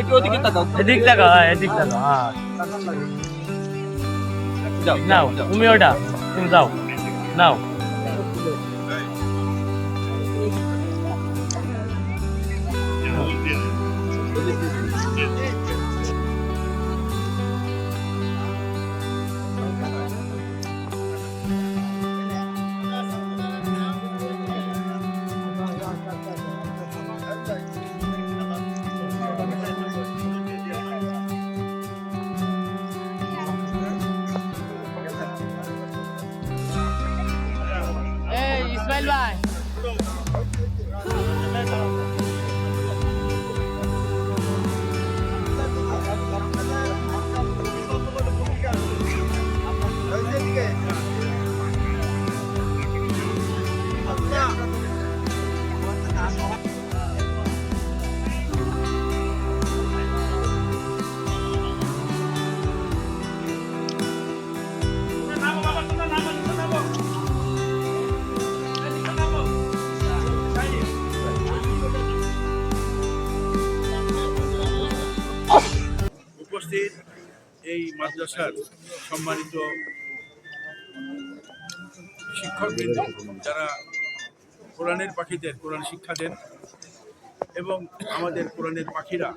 একটু ওদিকে তাকাও এদিক টাকা হ্যাঁ এদিক টাকা হ্যাঁ যাও নাও তুমি ওটা তুমি যাও নাও এই ইসমাইল ভাই উপস্থিত এই মাদ্রাসার সম্মানিত শিক্ষকবৃন্দ, যারা কোরআনের পাখিদের কোরআন শিক্ষা দেন এবং আমাদের কোরআনের পাখিরা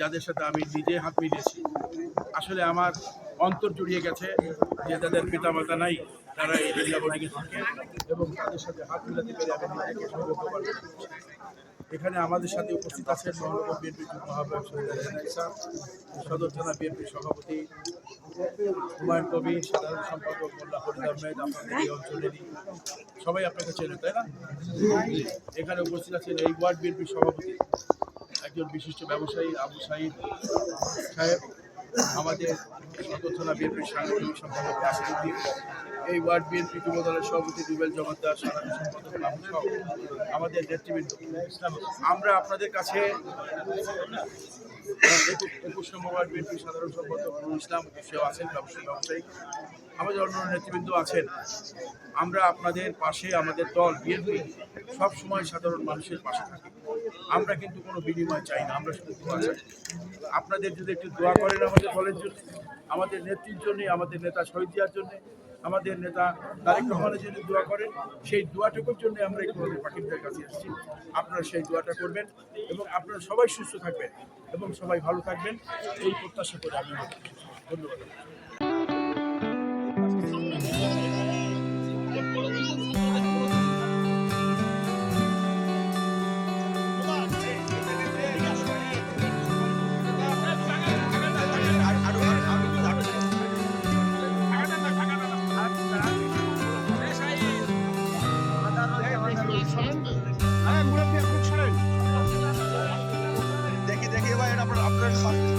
যাদের সাথে আমি নিজে হাত মিলিয়েছি, আসলে আমার অন্তর জুড়িয়ে গেছে যে তাদের পিতামাতা নাই তারা এই বোর্ডিংয়ে থাকে এবং তাদের সাথে হাত মিলাতে পেরে আমি নিজেকে। এখানে আমাদের সাথে উপস্থিত আছেন মহানগর বিএনপি ইসলাম, সদর থানা বিএনপি সভাপতি হুমায়ুন কবির সাধারণ সম্পাদক মোল্লা ফরিদ আহমেদ আপনাদের এই অঞ্চলেরই। সবাই আপনাকে চেনে তাই না? এখানে উপস্থিত আছেন এই ওয়ার্ড বিএনপি সভাপতি একজন বিশিষ্ট ব্যবসায়ী আবু সাইদ সাহেব। আমাদের থানা বিএনপির সাংগঠনিক সম্পাদক আসিফুদ্দিন এই ওয়ার্ড বিএনপি যুব দলের সভাপতি রুবেল জমাদ্দার সাধারণ সম্পাদক আমাদের নেতৃবৃন্দ আমরা আপনাদের কাছে একুশ নম্বর ওয়ার্ড বিএনপির সাধারণ সম্পাদক ইসলাম, সেও আছেন, ব্যবসায়ী ব্যবসায়ী। আমাদের অন্য নেতৃবৃন্দ আছেন, আমরা আপনাদের পাশে, আমাদের দল, বিএনপি, সব সময় সাধারণ মানুষের পাশে থাকি। আমরা কিন্তু কোনো বিনিময় চাই না, আমরা শুধু দোয়া চাই। আপনাদের যদি একটু দোয়া করেন আমাদের দলের জন্য, আমাদের নেত্রীর জন্য, আমাদের নেতা শহীদ জিয়ার জন্য, আমাদের নেতা তারেক রহমানের জন্য দোয়া করেন, সেই দোয়াটুকুর জন্য আমরা এই কোরআনের পাখিদের কাছে এসেছি আপনারা সেই দোয়াটা করবেন এবং আপনারা সবাই সুস্থ থাকবেন এবং সবাই ভালো থাকবেন। এই প্রত্যাশা করে আমি ধন্যবাদ। দেখি দেখি এবার আপনার আপনার